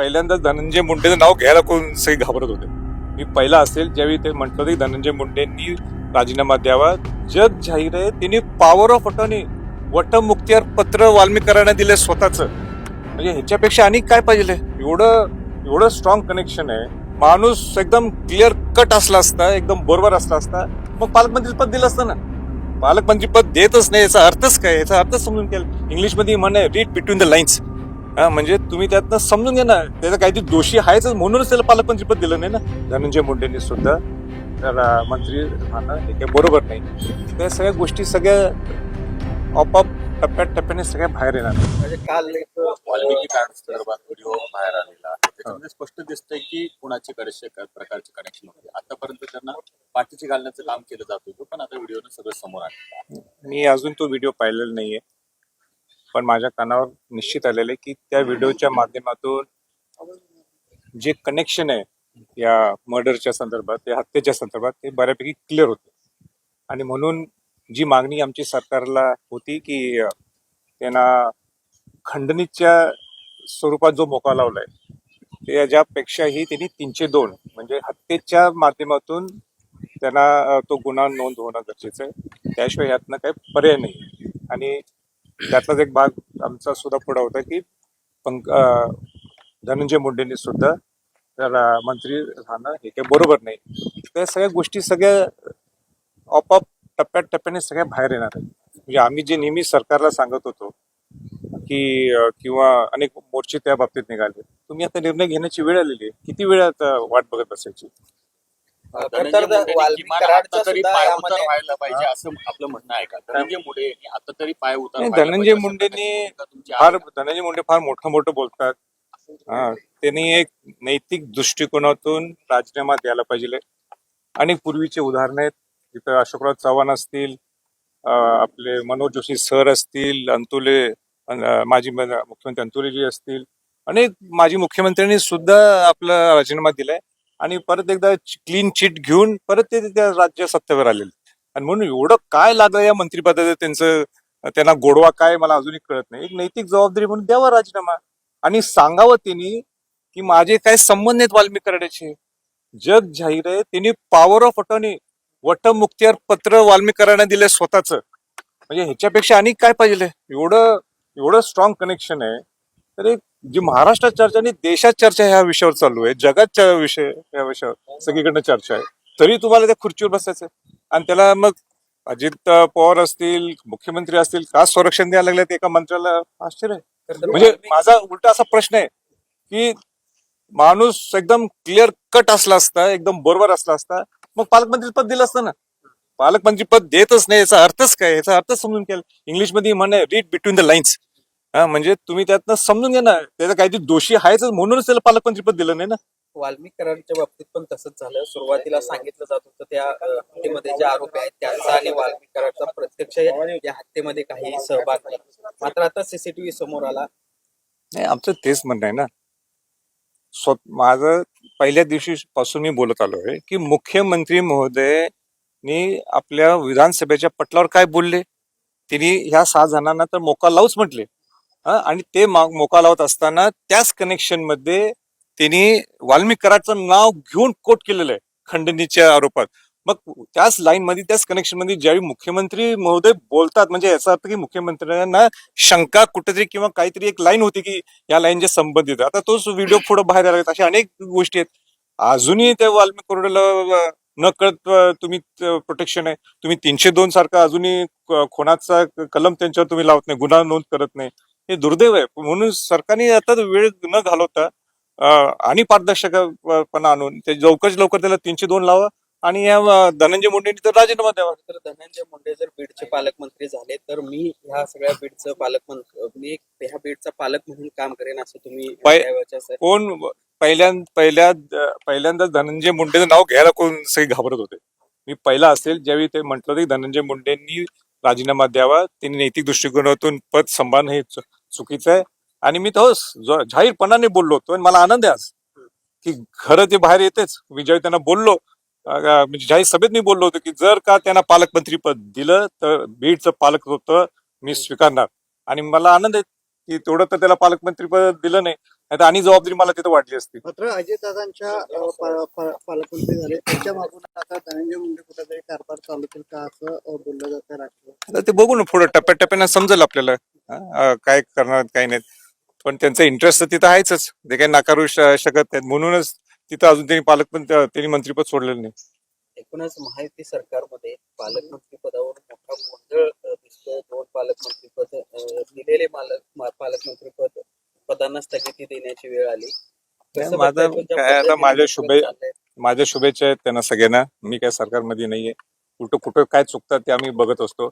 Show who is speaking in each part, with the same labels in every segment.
Speaker 1: पहिल्यांदाच धनंजय मुंडेचं नाव घ्यायला कोण सगळे घाबरत होते? मी पहिला असेल ज्यावेळी ते म्हटलं होतं की धनंजय मुंडेंनी राजीनामा द्यावा. जग जाहीर आहे त्यांनी पॉवर ऑफ अटॉर्नी वटमुक्त्यार पत्र वाल्मीकरांना दिले स्वतःच. म्हणजे ह्याच्यापेक्षा आणि काय पाहिजे? एवढं एवढं स्ट्रॉंग कनेक्शन आहे. माणूस एकदम क्लिअर कट असला असता एकदम बरोबर असला असता मग पालकमंत्री पद दिलं असतं ना. पालकमंत्री पद देतच नाही याचा अर्थच काय? याचा अर्थच समजून केला इंग्लिशमध्ये म्हण आहे रीड बिटवीन द लाईन्स म्हणजे तुम्ही त्यातनं समजून घ्या ना त्याचा काहीतरी दोषी आहेच म्हणूनच त्याला पालकमंत्री पद दिलं नाही ना? धनंजय मुंडेंनी सुद्धा. त्याला मंत्री राहणं हे काही बरोबर नाही. त्या सगळ्या गोष्टी सगळ्या आपोआप टप्प्यात टप्प्याने सगळ्या बाहेर येणार.
Speaker 2: म्हणजे काल एक
Speaker 3: वाल्मिकी संदर्भात व्हिडिओ बाहेर आलेला. त्याच्यामध्ये स्पष्ट दिसतंय की कुणाचे कडेशे प्रकारचे कनेक्शन होते आतापर्यंत त्यांना पाठीची घालण्याचं काम केलं जात होतं पण आता व्हिडिओनं सगळं समोर आलं
Speaker 1: मी अजून तो व्हिडिओ पाहिलेला नाहीये. पण माझ्या कानावर निश्चित आलेलं आहे की त्या व्हिडिओच्या माध्यमातून जे कनेक्शन आहे या मर्डरच्या संदर्भात या हत्येच्या संदर्भात ते बऱ्यापैकी क्लिअर होते. आणि म्हणून जी मागणी आमची सरकारला होती की त्यांना खंडणीच्या स्वरूपात जो मोका लावलाय त्याच्यापेक्षाही त्यांनी तीनशे दोन म्हणजे हत्येच्या माध्यमातून त्यांना तो गुन्हा नोंद होणं गरजेचं आहे. त्याशिवाय यातनं काही पर्याय नाही आणि त्यातलाच एक भाग आमचा सुद्धा पुढा होता की पंक धनंजय मुंडेंनी सुद्धा त्याला मंत्री राहणं हे काही बरोबर नाही. त्या सगळ्या गोष्टी सगळ्या आपोआप टप्प्यात टप्प्याने सगळ्या बाहेर येणार आहेत. म्हणजे आम्ही जे नेहमी सरकारला सांगत होतो की किंवा अनेक मोर्चे त्या बाबतीत निघाले. तुम्ही आता निर्णय घेण्याची वेळ आलेली आहे. किती वेळ आता वाट बघत बसायची?
Speaker 3: व्हायला पाहिजे असं आपलं म्हणणं आहे का? धनंजय मुंडे यांनी आता तरी पाय उतार
Speaker 1: धनंजय मुंडेंनी फार? धनंजय मुंडे फार मोठं मोठं बोलतात. हा त्यांनी एक नैतिक दृष्टिकोनातून राजीनामा द्यायला पाहिजे. अनेक पूर्वीचे उदाहरण आहेत. तिथं अशोकराव चव्हाण असतील अं, आपले मनोज जोशी सर असतील अंतुले माजी मुख्यमंत्री अंतुलेजी असतील. अनेक माजी मुख्यमंत्र्यांनी सुद्धा आपला राजीनामा दिलाय. आणि परत एकदा क्लीन चिट घेऊन परत ते त्या राज्य सत्तेवर आलेले. आणि म्हणून एवढं काय लागलं या मंत्रिपदाचं त्यांचं त्यांना गोडवा काय मला अजूनही कळत नाही. एक नैतिक जबाबदारी म्हणून द्यावा राजीनामा. आणि सांगावं त्यांनी की माझे काय संबंध आहेत वाल्मिक कराड्याचे जग जाहीर आहे त्यांनी पॉवर ऑफ अटॉर्नी वटमुक्त्यार पत्र वाल्मीकरांना दिले स्वतःच. म्हणजे ह्याच्यापेक्षा आणि काय पाहिजे? एवढं एवढं स्ट्रॉंग कनेक्शन आहे. तर एक जी महाराष्ट्रात चर्चा आणि देशात चर्चा ह्या विषयावर चालू आहे जगात विषय या विषयावर सगळीकडनं चर्चा आहे. तरी तुम्हाला त्या खुर्चीवर बसायचं आणि त्याला मग अजित पवार असतील मुख्यमंत्री असतील का संरक्षण द्यायला लागले एका मंत्र्याला? आश्चर्य आहे. म्हणजे माझा उलटा असा प्रश्न आहे की माणूस एकदम क्लिअर कट असला असता एकदम बरोबर असला असता मग पालकमंत्री पद दिलं असतं ना. पालकमंत्री पद देतच नाही याचा अर्थच काय? याचा अर्थच समजून घ्या इंग्लिशमध्ये म्हण आहे रीड बिटवीन द लाईन्स म्हणजे तुम्ही त्यातनं समजून घ्या ना. त्याचा काहीतरी दोषी आहेच म्हणूनच त्याला पालकमंत्री पद दिलं नाही ना.
Speaker 2: वाल्मिक कराडच्या बाबतीत पण तसंच झालं. सुरुवातीला सांगितलं जात होतं त्या हत्येमध्ये जे आरोपी आहेत त्यांचा आणि वाल्मिक कराडचा प्रत्यक्ष या हत्येमध्ये काही सहभाग नाही. मात्र आता सीसीटीव्ही समोर आला.
Speaker 1: नाही आमचं तेच म्हणणं आहे ना. स्व माझं पहिल्या दिवशी पासून मी बोलत आलो आहे की मुख्यमंत्री महोदयनी आपल्या विधानसभेच्या पटलावर काय बोलले? त्यांनी ह्या सहा जणांना तर मोका लावूच म्हटले. हा, आणि ते मा- मोका लावत असताना त्याच कनेक्शनमध्ये त्यांनी वाल्मिक कराडचं नाव घेऊन कोट केलेलं आहे खंडणीच्या आरोपात. मग त्याच लाईन मध्ये त्याच कनेक्शनमध्ये ज्यावेळी मुख्यमंत्री महोदय बोलतात म्हणजे याचा अर्थ की मुख्यमंत्र्यांना शंका कुठेतरी किंवा काहीतरी एक लाईन होती की या लाईनच्या संबंधित आता तोच व्हिडिओ पुढे बाहेर आला अशा अनेक गोष्टी आहेत. अजूनही त्या वाल्मिक कोरडेला न कळत तुम्ही प्रोटेक्शन आहे. तुम्ही तीनशे दोन सारखा अजूनही क- खुनाचा कलम त्यांच्यावर तुम्ही लावत नाही गुन्हा नोंद करत नाही. हे दुर्दैव आहे. म्हणून सरकारने आता वेळ न घालवता आणि पारदर्शकपणा आणून ते लवकरच लवकर त्याला तीनशे दोन लावा आणि या धनंजय मुंडेंनी तर राजीनामा द्यावा.
Speaker 2: तर धनंजय मुंडे जर बीडचे पालकमंत्री झाले तर मी ह्या सगळ्या बीडचं पालकमंत्री मी ह्या बीडचा पालक म्हणून काम करेन असं तुम्ही
Speaker 1: कोण पहिल्या पहिल्या पहिल्यांदाच धनंजय मुंडेचं नाव घ्यायला कोण सगळे घाबरत होते. मी पहिला असेल ज्यावेळी ते म्हटलं होतं की धनंजय मुंडेंनी राजीनामा द्यावा त्यांनी नैतिक दृष्टिकोनातून पद सांभाळणं हे चुकीचं आहे. आणि मी तो ज- जाहीरपणाने बोललो होतो मला आनंद आहे आज. की खरं ते बाहेर येतेच. मी ज्यावेळी त्यांना बोललो. म्हणजे जाहीर सभेत मी बोललो होतो की जर का त्यांना पालकमंत्री पद दिलं तर बीडचं पालक होतं मी स्वीकारणार. आणि मला आनंद आहे की तेवढं तर त्याला पालकमंत्री पद दिलं नाही. तर आणि जबाबदारी मला तिथं वाटली असती.
Speaker 4: मात्र अजितदादांच्या पालकमंत्री झाले. त्यांच्या मागून आता धनंजय मुंडे कुठेतरी कारभार चालवतील का असं बोललं जातं राष्ट्रवादी
Speaker 1: आता ते बघू ना पुढे टप्प्याटप्प्यानं समजेल आपल्याला. हा, काय करणार काय नाही पण त्यांचा इंटरेस्ट तर तिथं आहेच ते काही नाकारू शकत नाहीत. म्हणूनच तिथं अजून त्यांनी पालक पण त्यांनी मंत्रीपद सोडलेलं नाही.
Speaker 2: एकूणच महायुती सरकारमध्ये पालकमंत्री पदावर मोठा गोंधळ दिसतोय. दोन पालकमंत्री पद दिलेले मालक मा- पालकमंत्री पद पदांना स्थगिती देण्याची वेळ आली.
Speaker 1: माझं काय आता माझ्या शुभे-? माझ्या शुभेच्छा आहेत त्यांना सगळ्यांना. मी काय सरकारमध्ये नाहीये. कुठं कुठं काय चुकतात ते आम्ही बघत असतो.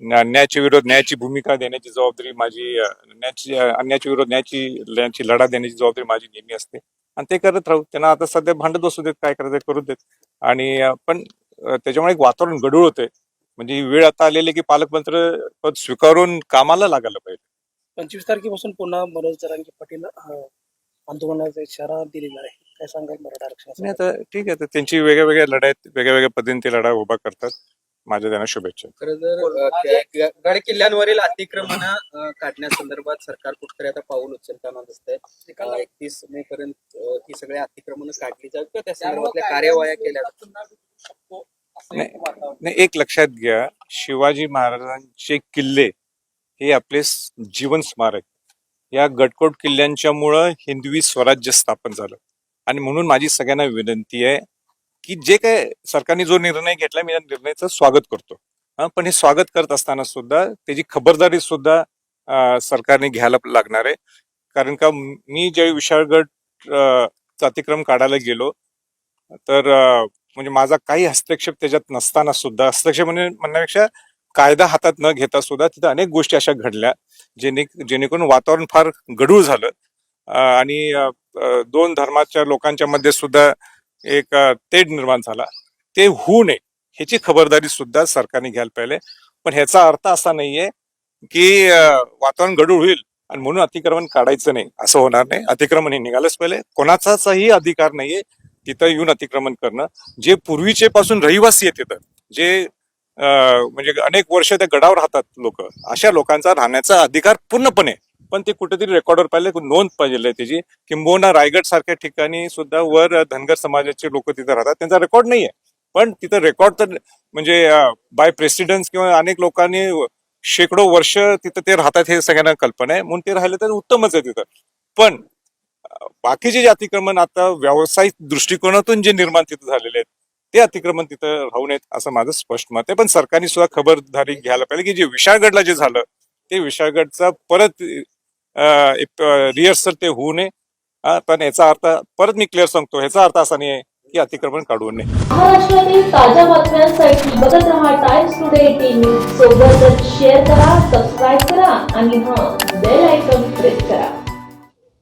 Speaker 1: न्यायाच्या विरोध न्यायाची भूमिका देण्याची जबाबदारी माझी न्यायाची अन्यायाच्या विरोध न्यायाची न्यायाची लढा देण्याची जबाबदारी माझी नेहमी असते. आणि ते करत राहू. त्यांना आता सध्या भांडत बसू देत काय करायचं करू देत. आणि पण त्याच्यामुळे एक वातावरण गडूळ होतंय. म्हणजे वेळ आता आलेली की पालकमंत्री पद स्वीकारून कामाला लागायला पाहिजे.
Speaker 5: पंचवीस तारखेपासून पुन्हा मनोज जरांगे पाटील आंदोलनाचा इशारा दिलेला आहे. काय सांगाल मराठा
Speaker 1: आता ठीक आहे. त्यांची वेगळ्या वेगळ्या लढाईत वेगळ्या वेगळ्या पद्धतीने ते लढा उभा करतात. माझ्या त्यांना शुभेच्छा.
Speaker 2: खरं जर गड किल्ल्यांवरील अतिक्रमण काढण्यासंदर्भात सरकार कुठेतरी आता पाऊल उचलताना दिसतंय. एकतीस मे पर्यंत ही सगळी अतिक्रमण काढली जावी किंवा त्या संदर्भातल्या कार्यवाह्या केल्या.
Speaker 1: नाही एक लक्षात घ्या शिवाजी महाराजांचे किल्ले हे आपले जीवन स्मारक. या गडकोट किल्ल्यांच्यामुळं हिंदवी स्वराज्य स्थापन झालं. आणि म्हणून माझी सगळ्यांना विनंती आहे की जे काय सरकारने जो निर्णय घेतला मी या निर्णयाचं स्वागत करतो. पण हे स्वागत करत असताना सुद्धा त्याची खबरदारी सुद्धा सरकारने घ्यायला लागणार आहे. कारण का मी ज्यावेळी विशाळगड अं, अतिक्रम काढायला गेलो तर म्हणजे माझा काही हस्तक्षेप त्याच्यात नसताना सुद्धा हस्तक्षेप म्हणजे म्हणण्यापेक्षा कायदा हातात न घेता सुद्धा तिथं अनेक गोष्टी अशा घडल्या जेणे जेणेकरून वातावरण फार गढूळ झालं. आणि दोन धर्माच्या लोकांच्या मध्ये सुद्धा एक तेढ निर्माण झाला. ते होऊ नये ह्याची खबरदारी सुद्धा सरकारने घ्यायला पाहिजे. पण ह्याचा अर्थ असा नाहीये की वातावरण गडूळ होईल आणि म्हणून अतिक्रमण काढायचं नाही असं होणार नाही. अतिक्रमण हे निघालंच पाहिजे कोणाचाही अधिकार नाहीये तिथं येऊन अतिक्रमण करणं. जे पूर्वीचे पासून रहिवासी आहेत तिथं जे म्हणजे अनेक वर्ष त्या गडावर राहतात लोक अशा लोकांचा राहण्याचा अधिकार पूर्णपणे पण ते कुठेतरी रेकॉर्डवर पाहिले नोंद पाहिजे त्याची. किंबहुना रायगड सारख्या ठिकाणी सुद्धा वर धनगर समाजाचे लोक तिथं राहतात. त्यांचा रेकॉर्ड नाहीये. पण तिथं रेकॉर्ड तर म्हणजे बाय प्रेसिडेंट किंवा अनेक लोकांनी शेकडो वर्ष तिथं ते राहतात हे सगळ्यांना कल्पना आहे. म्हणून ते राहिले तर उत्तमच आहे तिथं. पण बाकीचे जे अतिक्रमण आता व्यावसायिक दृष्टिकोनातून जे निर्माण तिथं झालेले आहेत ते अतिक्रमण तिथं राहू नयेत असं माझं स्पष्ट मत आहे. पण सरकारने सुद्धा खबरदारी घ्यायला पाहिजे की जे विशाळगडला जे झालं ते विशाळगडचा परत रिहर्सल ते होऊ नये. पण याचा अर्थ परत मी क्लिअर सांगतो ह्याचा अर्थ असा नाही की अतिक्रमण काढू नये.
Speaker 6: महाराष्ट्रातील ताज्या बातम्यांसाठी बघत रहा टाइम्स टुडे टीव्ही सोबतच शेअर करा सबस्क्राईब करा आणि हा बेल आयकॉन क्लिक करा.